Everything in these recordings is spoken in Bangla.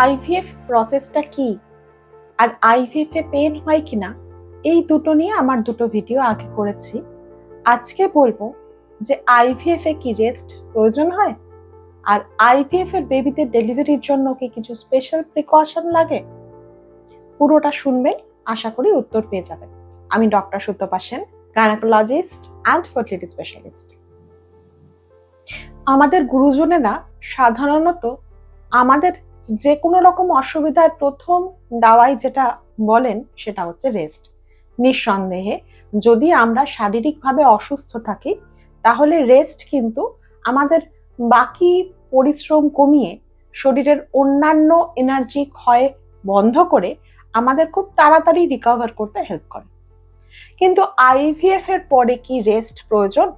আইভিএফ প্রসেসটা কি? আর আইভিএফ এ পেন হয় কিনা? এই দুটো নিয়ে আমার দুটো ভিডিও আগে করেছি। আজকে বলব যে আইভিএফ এ কি রেস্ট প্রয়োজন হয়? আর আইভিএফ এর বেবিদের ডেলিভারির জন্য কি কিছু স্পেশাল প্রিকশন লাগে? পুরোটা শুনবেন, আশা করি উত্তর পেয়ে যাবেন। আমি doctor Sutapa Sen gynaecologist and fertility specialist আমাদের গুরুজনেরা সাধারণত আমাদের যে কোনো রকম অসুবিধার প্রথম দাওয়াই যেটা বলেন সেটা হচ্ছে রেস্ট নিঃসন্দেহে যদি আমরা শারীরিকভাবে অসুস্থ থাকি, তাহলে রেস্ট কিন্তু আমাদের বাকি পরিশ্রম কমিয়ে শরীরের অন্যান্য এনার্জি ক্ষয় বন্ধ করে আমাদের খুব তাড়াতাড়ি রিকভার করতে হেল্প করে। কিন্তু আইভিএফ এর পরে কি রেস্ট প্রয়োজন?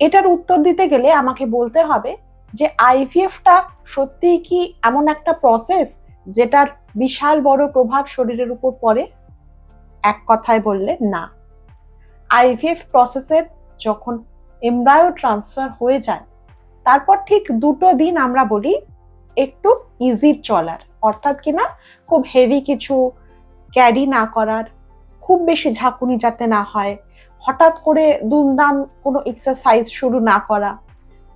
এটার উত্তর দিতে গেলে আমাকে বলতে হবে যে আইভিএফটা সত্যিই কি এমন একটা প্রসেস যেটার বিশাল বড় প্রভাব শরীরের উপর পড়ে? এক কথায় বললে না। আইভিএফ প্রসেসের যখন এমব্রায়ো ট্রান্সফার হয়ে যায়, তারপর ঠিক দুটো দিন আমরা বলি একটু ইজি চলার। অর্থাৎ কিনা খুব হেভি কিছু ক্যারি না করার, খুব বেশি ঝাঁকুনি যাতে না হয়, হঠাৎ করে দুমদাম কোনো এক্সারসাইজ শুরু না করা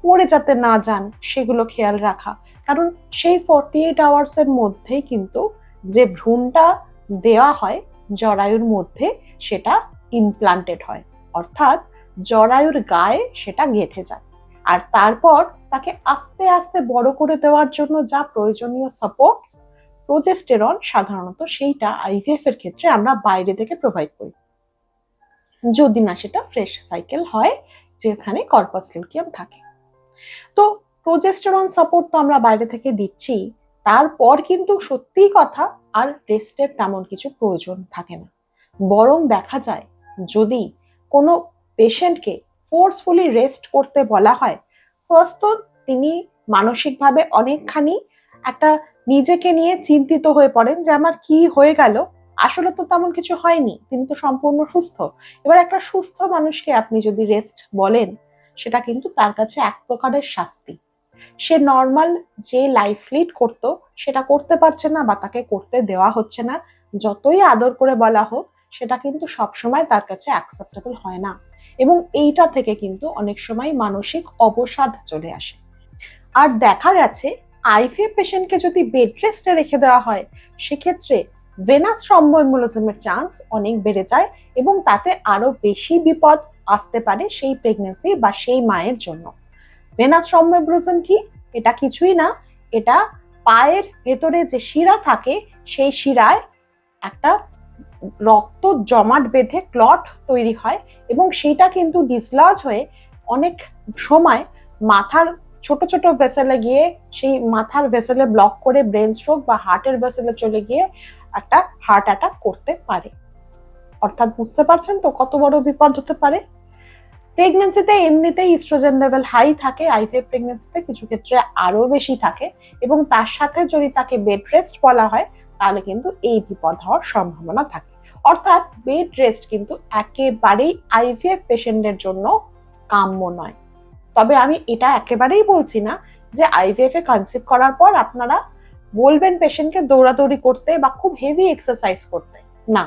পড়ে যাতে না যান, সেগুলো খেয়াল রাখা। কারণ সেই ফর্টি এইট আওয়ার্সের মধ্যেই কিন্তু যে ভ্রূণটা দেওয়া হয়, জরায়ুর মধ্যে সেটা ইমপ্লান্টেড হয়। অর্থাৎ জরায়ুর গায়ে সেটা গেঁথে যায়। আর তারপর তাকে আস্তে আস্তে বড় করে দেওয়ার জন্য যা প্রয়োজনীয় সাপোর্ট প্রোজেস্টেরন সাধারণত সেইটা আইভিএফ এর ক্ষেত্রে আমরা বাইরে থেকে প্রোভাইড করি। যদি না সেটা ফ্রেশ সাইকেল হয়, যেখানে কর্পাস থাকে। তো প্রোজেস্টেরন সাপোর্ট তো আমরা বাইরে থেকে দিচ্ছি, তারপর কিন্তু সত্যিই কথা আর রেস্টের তেমন কিছু প্রয়োজন থাকে না। বরং দেখা যায় যদি কোনো পেশেন্টকে ফোর্সফুলি রেস্ট করতে বলা হয় ফার্স্ট তো তিনি মানসিকভাবে অনেকখানি একটা নিজেকে নিয়ে চিন্তিত হয়ে পড়েন যে আমার কি হয়ে গেল, আসলে তো তেমন কিছু হয়নি, তিনি তো সম্পূর্ণ সুস্থ। এবার একটা সুস্থ মানুষকে আপনি যদি রেস্ট বলেন সেটা কিন্তু তার কাছে এক প্রকারের শাস্তি। সে নর্মাল যে লাইফ লিড করতো, সেটা করতে পারছে না বা তাকে করতে দেওয়া হচ্ছে না। যতই আদর করে বলা হোক, সেটা কিন্তু সবসময় তার কাছে অ্যাকসেপ্টেবল হয় না। এবং এইটা থেকে কিন্তু অনেক সময় মানসিক অবসাদ চলে আসে। আর দেখা গেছে আইভিএফ পেশেন্টকে যদি বেড রেস্টে রেখে দেওয়া হয়, সেক্ষেত্রে ভেনাস থ্রম্বোএম্বোলিজমের চান্স অনেক বেড়ে যায় এবং তাতে আরও বেশি বিপদ আসতে পারে সেই প্রেগনেন্সি বা সেই মায়ের জন্য। ভেনাস থ্রম্বোএম্বোলিজম কি? এটা কিছুই না। এটা পায়ের ভেতরে যে শিরা থাকে, সেই শিরায় একটা রক্ত জমাট বেঁধে ক্লট তৈরি হয় এবং সেটা কিন্তু ডিসলজ হয়ে অনেক সময় মাথার ছোট ছোট ভেসেলে গিয়ে সেই মাথার ভেসেলে ব্লক করে ব্রেন স্ট্রোক বা হার্টের ভেসেলে চলে গিয়ে একটা হার্ট অ্যাটাক করতে পারে। অর্থাৎ বুঝতে পারছেন তো কত বড় বিপদ হতে পারে? প্রেগনেন্সিতে এমনিতেই ইস্ট্রোজেন লেভেল হাই থাকে আইভিএফ প্রেগনেন্সিতে কিছু ক্ষেত্রে আরও বেশি থাকে এবং তার সাথে যদি তাকে বেড রেস্ট বলা হয়, তাহলে কিন্তু এই বিপদ হওয়ার সম্ভাবনা থাকে। অর্থাৎ বেড রেস্ট কিন্তু একেবারেই আইভিএফ পেশেন্টদের জন্য কাম্য নয়। তবে আমি এটা একেবারেই বলছি না যে আইভিএফ এ কনসিভ করার পর আপনারা বলবেন পেশেন্টকে দৌড়াদৌড়ি করতে বা খুব হেভি এক্সারসাইজ করতে। না,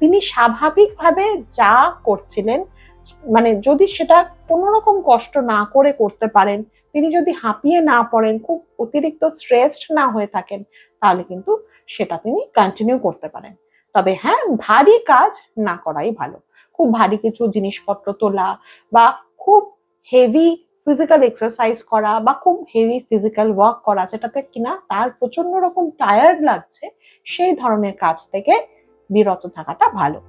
তিনি স্বাভাবিকভাবে যা করছিলেন মানে যদি সেটা কোনো রকম কষ্ট না করে করতে পারেন, তিনি যদি হাঁপিয়ে না পড়েন, খুব অতিরিক্ত স্ট্রেসড না হয়ে থাকেন, তাহলে কিন্তু সেটা তিনি কন্টিনিউ করতে পারেন। তবে হ্যাঁ ভারী কাজ না করাই ভালো। খুব ভারী কিছু জিনিসপত্র তোলা বা খুব হেভি ফিজিক্যাল এক্সারসাইজ করা বা খুব হেভি ফিজিক্যাল ওয়ার্ক করা, যেটাতে কিনা তার প্রচণ্ড রকম টায়ার্ড লাগছে, সেই ধরনের কাজ থেকে বিরত থাকাটা ভালো।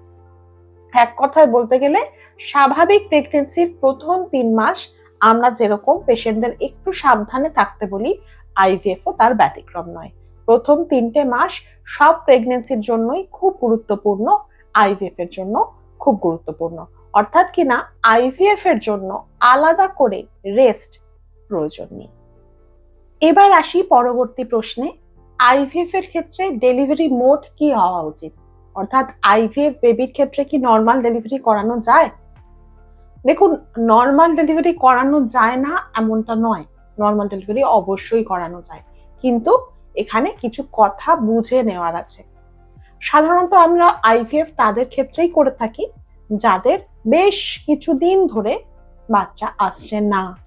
এক কথায় বলতে গেলে, স্বাভাবিক প্রেগনেন্সির প্রথম তিন মাস আমরা যেরকম পেশেন্টদের একটু সাবধানে থাকতে বলি আইভিএফও তার ব্যতিক্রম নয়। প্রথম তিনটে মাস সব প্রেগনেন্সির জন্যই খুব গুরুত্বপূর্ণ আইভিএফ এর জন্য খুব গুরুত্বপূর্ণ। অর্থাৎ কিনা আইভিএফ এর জন্য আলাদা করে রেস্ট প্রয়োজন নেই। এবার আসি পরবর্তী প্রশ্নে আইভিএফ এর ক্ষেত্রে ডেলিভারি মোড কি হওয়া উচিত? অর্থাৎ আইভিএফ বেবির ক্ষেত্রে কি নর্মাল ডেলিভারি করানো যায়? দেখুন নর্মাল ডেলিভারি করানো যায় না এমনটা নয়। নর্মাল ডেলিভারি অবশ্যই করানো যায়। কিন্তু এখানে কিছু কথা বুঝে নেওয়ার আছে। সাধারণত আমরা আইভিএফ তাদের ক্ষেত্রেই করে থাকি, যাদের বেশ কিছুদিন ধরে বাচ্চা আসছে না।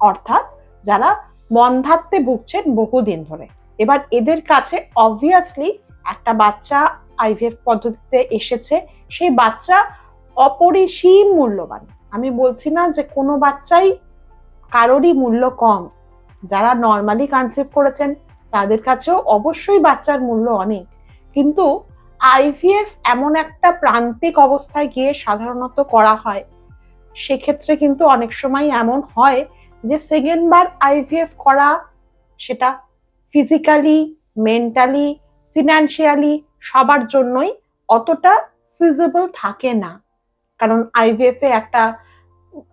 অর্থাৎ যারা বন্ধাত্বে ভুগছেন বহুদিন ধরে। এবার এদের কাছে অবভিয়াসলি একটা বাচ্চা আইভিএফ পদ্ধতিতে এসেছে, সেই বাচ্চা অপরিসীম মূল্যবান। আমি বলছি না যে কোনো বাচ্চাই কারোরই মূল্য কম। যারা নর্মালি কনসেপ্ট করেছেন, তাদের কাছেও অবশ্যই বাচ্চার মূল্য অনেক। কিন্তু আইভিএফ এমন একটা প্রান্তিক অবস্থায় গিয়ে সাধারণত করা হয়, সেক্ষেত্রে কিন্তু অনেক সময় এমন হয় যে সেকেন্ড বার আইভিএফ করা, সেটা ফিজিক্যালি মেন্টালি ফিনান্সিয়ালি সবার জন্যই অতটা ফিজিবল থাকে না। কারণ আইভিএফ এ একটা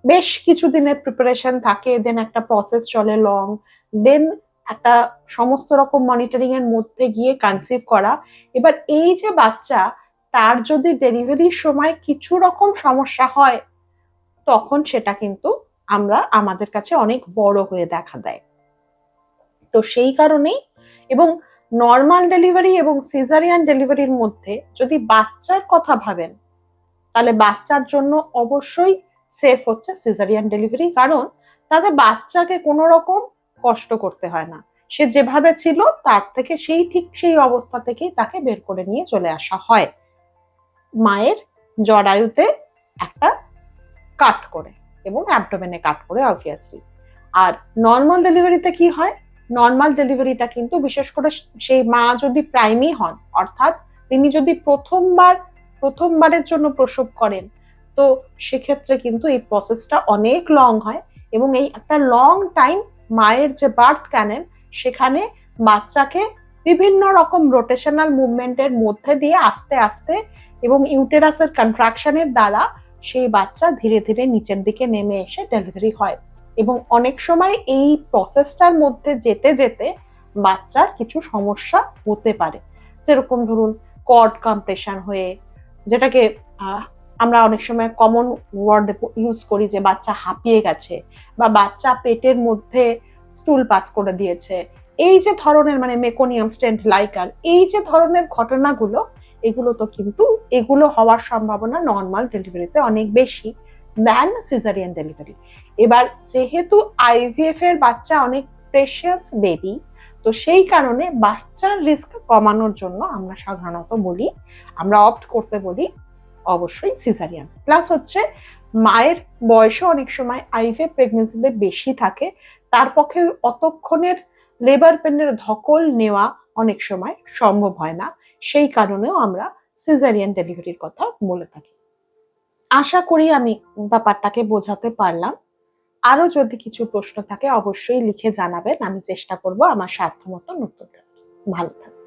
বেশ কিছু দিনের প্রিপারেশন থাকে দেন একটা প্রসেস চলে লং দেন একটা সমস্ত রকম মনিটরিং এর মধ্যে গিয়ে কনসিভ করা। এবার এই যে বাচ্চা, তার যদি ডেলিভারির সময় কিছু রকম সমস্যা হয়, তখন সেটা কিন্তু আমরা, আমাদের কাছে অনেক বড় হয়ে দেখা দেয়। তো সেই কারণেই এবং নর্মাল ডেলিভারি এবং সিজারিয়ান ডেলিভারির মধ্যে যদি বাচ্চার কথা ভাবেন, তাহলে বাচ্চার জন্য অবশ্যই সেফ হচ্ছে সিজারিয়ান ডেলিভারি কারণ তাতে বাচ্চাকে কোনো রকম কষ্ট করতে হয় না। সে যেভাবে ছিল, তার থেকে সেই ঠিক সেই অবস্থা থেকেই তাকে বের করে নিয়ে চলে আসা হয়। মায়ের জরায়ুতে একটা কাট করে এবং অ্যাবডোমেনে কাট করে অবভিয়াসলি আর নর্মাল ডেলিভারিতে কি হয়? নর্মাল ডেলিভারিটা কিন্তু বিশেষ করে সেই মা যদি প্রাইমই হন, অর্থাৎ তিনি যদি প্রথমবার, প্রথমবারের জন্য প্রসব করেন, তো সেক্ষেত্রে কিন্তু এই প্রসেসটা অনেক লং হয় এবং এই একটা লং টাইম মায়ের যে বার্থ ক্যানেল সেখানে বাচ্চাকে বিভিন্ন রকম রোটেশনাল মুভমেন্টের মধ্যে দিয়ে আস্তে আস্তে এবং ইউটেরাসের কন্ট্রাকশনের দ্বারা সেই বাচ্চা ধীরে ধীরে নিচের দিকে নেমে এসে ডেলিভারি হয়। এবং অনেক সময় এই প্রসেসটার মধ্যে যেতে যেতে বাচ্চার কিছু সমস্যা হতে পারে। যেরকম ধরুন কর্ড কম্প্রেশন হয়ে, যেটাকে আমরা অনেক সময় কমন ওয়ার্ড ইউজ করি যে বাচ্চা হাঁপিয়ে গেছে বা বাচ্চা পেটের মধ্যে স্টুল পাস করে দিয়েছে। এই যে ধরনের মানে মেকোনিয়াম স্টেন্ট লাইকার এই যে ধরনের ঘটনাগুলো, এগুলো তো কিন্তু, এগুলো হওয়ার সম্ভাবনা নর্মাল ডেলিভারিতে অনেক বেশি দেন সিজারিয়ান ডেলিভারি এবার যেহেতু আইভিএফ এর বাচ্চা অনেক প্রেশিয়াস বেবি তো সেই কারণে বাচ্চার রিস্ক কমানোর জন্য আমরা সাধারণত বলি, আমরা অপ্ট করতে বলি অবশ্যই সিজারিয়ান প্লাস হচ্ছে মায়ের বয়সও অনেক সময় আইভিএফ প্রেগনেন্সিতে বেশি থাকে, তার পক্ষে অতক্ষণের লেবার পেনের ধকল নেওয়া অনেক সময় সম্ভব হয় না, সেই কারণেও আমরা সিজারিয়ান ডেলিভারির কথা বলে থাকি। আশা করি আমি ব্যাপারটাকে বোঝাতে পারলাম। আরও যদি কিছু প্রশ্ন থাকে, অবশ্যই লিখে জানাবেন। আমি চেষ্টা করব আমার সাধ্য মতো উত্তর দেওয়ার। ভালো থাকবেন।